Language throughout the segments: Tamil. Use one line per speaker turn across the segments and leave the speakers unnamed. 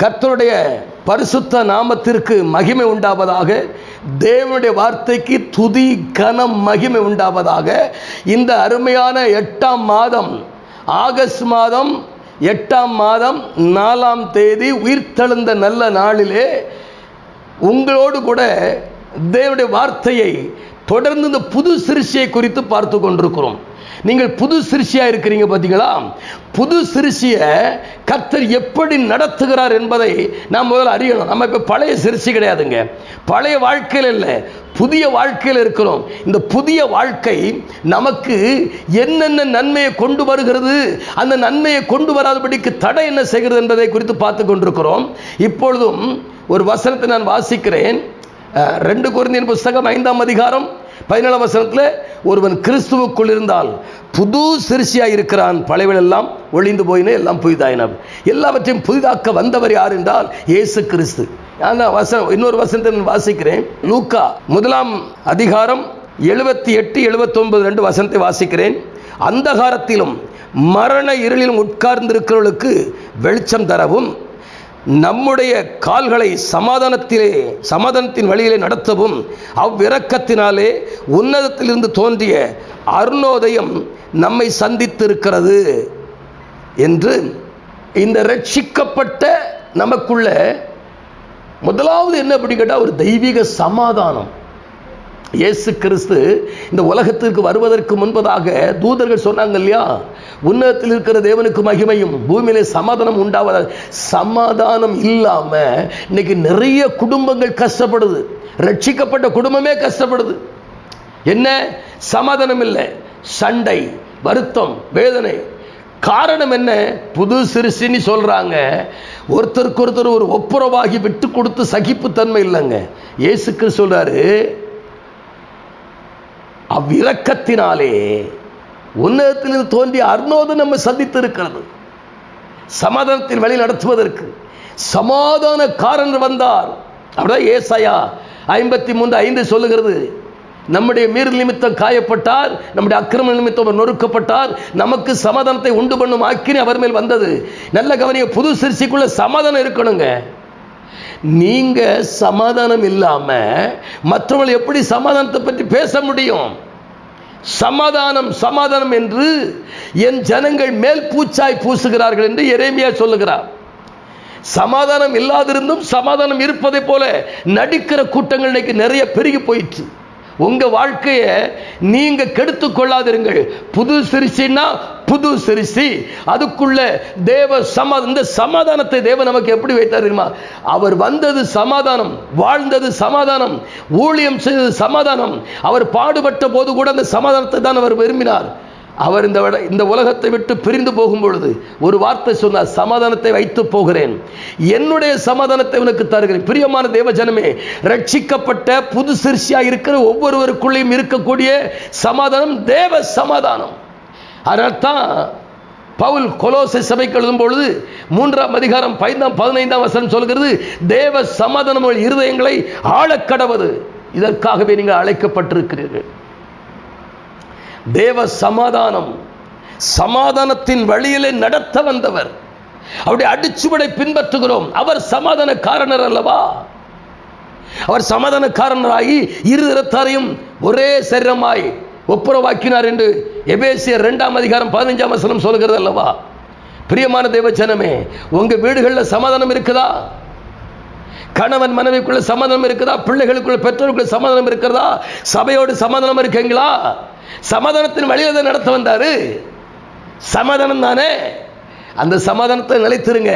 கர்த்தருடைய பரிசுத்த நாமத்திற்கு மகிமை உண்டாவதாக தேவனுடைய வார்த்தைக்கு துதி கனம் மகிமை உண்டாவதாக இந்த அருமையான எட்டாம் மாதம் ஆகஸ்ட் மாதம் எட்டாம் மாதம் நாலாம் தேதி உயிர்த்தெழுந்த நல்ல நாளிலே உங்களோடு கூட தேவனுடைய வார்த்தையை தொடர்ந்து இந்த புது சிருஷ்டியை குறித்து பார்த்து கொண்டிருக்கிறோம். நீங்கள் புது சிருஷ்டியா இருக்கிறீங்க பார்த்தீங்களா புது சிருஷ்டியை கர்த்தர் எப்படி நடத்துகிறார் என்பதை நாம் முதல்ல அறியணும். நம்ம இப்போ பழைய சிருஷ்டி கிடையாதுங்க. பழைய வாழ்க்கையில் இல்லை புதிய வாழ்க்கையில் இருக்கிறோம். இந்த புதிய வாழ்க்கை நமக்கு என்னென்ன நன்மையை கொண்டு வருகிறது அந்த நன்மையை கொண்டு வராதபடிக்கு தடை என்ன செய்கிறது என்பதை குறித்து பார்த்து கொண்டிருக்கிறோம். இப்பொழுதும் ஒரு வசனத்தை நான் வாசிக்கிறேன். ரெண்டு குருந்தியின் புஸ்தகம் ஐந்தாம் அதிகாரம் பதினேழாம் வசனத்தில் ஒருவன் கிறிஸ்துவுக்குள் இருந்தால் புது சிறுசியாக இருக்கிறான் பழையவள் எல்லாம் ஒளிந்து போயினே எல்லாம் புதிதாயின. எல்லாவற்றையும் புதிதாக்க வந்தவர் யார் என்றால் இயேசு கிறிஸ்து. அந்த வசனம் இன்னொரு வசனத்தை நான் வாசிக்கிறேன். லூக்கா முதலாம் அதிகாரம் எழுபத்தி எட்டு எழுபத்தொன்பது ரெண்டு வசனத்தை வாசிக்கிறேன். அந்தகாரத்திலும் மரண இருளிலும் உட்கார்ந்திருக்கிறவர்களுக்கு வெளிச்சம் தரவும் நம்முடைய கால்களை சமாதானத்திலே சமாதானத்தின் வழியிலே நடத்தவும் அவ்விரக்கத்தினாலே உன்னதத்திலிருந்து தோன்றிய அருணோதயம் நம்மை சந்தித்திருக்கிறது என்று இந்த ரட்சிக்கப்பட்ட நமக்குள்ள முதலாவது என்ன அப்படின்னு கேட்டால் ஒரு தெய்வீக சமாதானம். இயேசு கிறிஸ்து இந்த உலகத்திற்கு வருவதற்கு முன்பதாக தூதர்கள் சொன்னாங்க இல்லையா? உன்னதத்தில் இருக்கிற தேவனுக்கு மகிமையும் பூமியிலே சமாதானம் உண்டாவதாக சமாதானம் இல்லாமல் இன்னைக்கு நிறைய குடும்பங்கள் கஷ்டப்படுது. ரட்சிக்கப்பட்ட குடும்பமே கஷ்டப்படுது. என்ன? சமாதானம் இல்லை. சண்டை வருத்தம் வேதனை. காரணம் என்ன? புது சிறுசின்னு சொல்கிறாங்க ஒருத்தருக்கு ஒருத்தர் ஒரு ஒப்புரவாகி விட்டு கொடுத்து சகிப்புத்தன்மை இல்லைங்க. இயேசுக்கு சொல்கிறாரு அவ்விரக்கத்தினாலே உன்னதத்திலிருந்து தோன்றிய அர்ணோது நம்ம சந்தித்திருக்கிறது. சமாதானத்தின் வழி நடத்துவதற்கு சமாதான காரன் வந்தார். அப்படிதான் ஏசாயா ஐம்பத்தி மூன்று ஐந்து சொல்லுகிறது. நம்முடைய மீறல் நிமித்தம் காயப்பட்டார் நம்முடைய அக்கிரம நிமித்தம் நொறுக்கப்பட்டார் நமக்கு சமாதானத்தை உண்டு பண்ணும் ஆக்கினி அவர் மேல் வந்தது. நல்ல கவனிய புது சிறுசிக்குள்ள சமாதானம் இருக்கணுங்க. நீங்க சமாதானம் இல்லாம மற்றவர்கள் எப்படி சமாதானத்தை பற்றி பேச முடியும்? சமாதானம் சமாதானம் என்று என் ஜனங்கள் மேல் பூச்சாய் பூசுகிறார்கள் என்று எரேமியா சொல்லுகிறார். சமாதானம் இல்லாதிருந்தும் சமாதானம் இருப்பதை போல நடிக்கிற கூட்டங்கள் இன்னைக்கு நிறைய பெருகி போயிற்று. உங்க வாழ்க்கையை நீங்க கெடுத்து கொள்ளாதிருங்கள். புது சிறுசின்னா புது சிறுசி அதுக்குள்ள தேவ சமா இந்த சமாதானத்தை தேவன் நமக்கு எப்படி வைத்தார் தெரியுமா? அவர் வந்தது சமாதானம் வாழ்ந்தது சமாதானம் ஊழியம் செய்தது சமாதானம். அவர் பாடுபட்ட போது கூட அந்த சமாதானத்தை தான் அவர் விரும்பினார். அவர் இந்த இந்த உலகத்தை விட்டு பிரிந்து போகும் பொழுது ஒரு வார்த்தை சொன்னார் சமாதானத்தை வைத்து போகிறேன். என்னுடைய சமாதானத்தை உனக்கு தருகிறேன். பிரியமான தேவஜனமே ரட்சிக்கப்பட்ட புது சிறுசியாக இருக்கிற ஒவ்வொருவருக்குள்ளேயும் இருக்கக்கூடிய சமாதானம் தேவ சமாதானம். அதனால்தான் பவுல் கொலோசை சபைக்கு எழுதும் பொழுது மூன்றாம் அதிகாரம் பதினாம் பதினைந்தாம் வசனம் சொல்கிறது தேவ சமாதானம் இருதயங்களை ஆளக்கடவது. இதற்காகவே நீங்கள் அழைக்கப்பட்டிருக்கிறீர்கள். தேவ சமாதானம். சமாதானத்தின் வழியிலே நடத்த வந்தவர். அவருடைய அடிச்சுவடை பின்பற்றுகிறோம். அவர் சமாதானக்காரனர் அல்லவா? அவர் சமாதானக்காரனராகி இரு இரத்தாரையும் ஒரே சரீரமாய் ஒப்புரவாக்கினார் என்று எபேசியர் இரண்டாம் அதிகாரம் பதினஞ்சாம் வசனம் சொல்கிறது அல்லவா? பிரியமான தேவச்சனமே உங்க வீடுகளில் சமாதானம் இருக்குதா? கணவன் மனைவிக்குள்ள சமாதானம் இருக்குதா? பிள்ளைகளுக்குள்ள பெற்றோருக்குள்ள சமாதானம் இருக்கிறதா சபையோடு சமாதானம் இருக்கீங்களா? சமாதானத்தின் வழியில் தான் நடத்த வந்தாரு. சமாதானம் தானே? அந்த சமாதானத்தை நிலைத்திருங்க.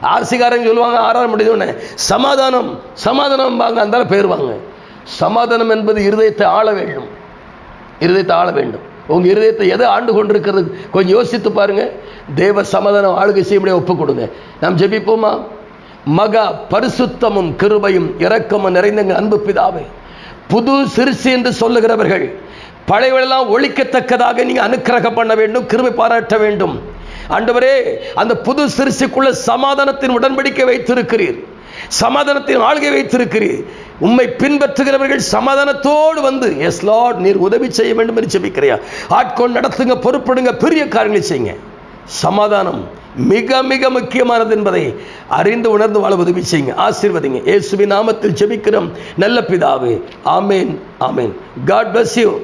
ஆர்சிகாரங்க சொல்லுவாங்க ஆறாம் முடிஞ்சோடனே சமாதானம் சமாதானம் வாங்க. அந்த போயிருவாங்க சமாதானம் என்பது இருதயத்தை ஆள வேண்டும். இருதயத்தை ஆள வேண்டும். உங்கள் இருதயத்தை எதை ஆண்டு கொண்டிருக்கிறது? கொஞ்சம் யோசித்து பாருங்கள் தேவ சமாதானம் ஆளுகை செய்ய முடியாது ஒப்புக் கொடுங்க. நாம் ஜெபிப்போமா? மகா பரிசுத்தமும் கிருபையும் இரக்கமும் நிறைந்த அன்பு பிதாவே புது சிறுசி என்று சொல்லுகிறவர்கள் பழையவெல்லாம் ஒழிக்கத்தக்கதாக நீங்க அனுக்கிரகம் பண்ண வேண்டும் கிருமி பாராட்ட வேண்டும். ஆண்டவரே அந்த புது சிறுசுக்குள்ள சமாதானத்தின் உடன்படிக்கை வைத்திருக்கிறீர். சமாதானத்தின் ஆள்கை வைத்திருக்கிறீர். உம்மை பின்பற்றுகிறவர்கள் சமாதானத்தோடு வந்து எஸ் லார்ட் நீர் உதவி செய்ய வேண்டும் என்று செபிக்கிறியா ஆட்கொண்டு நடத்துங்க பொறுப்படுங்க பெரிய காரியங்களை செய்யுங்க. சமாதானம் மிக மிக முக்கியமானது என்பதை அறிந்து உணர்ந்து வாழ உதவி செய்யுங்க. ஆசீர்வதிங்க. இயேசுவின் நாமத்தில் ஜெபிக்கிறோம். நல்ல பிதாவே. ஆமேன் ஆமேன். God bless you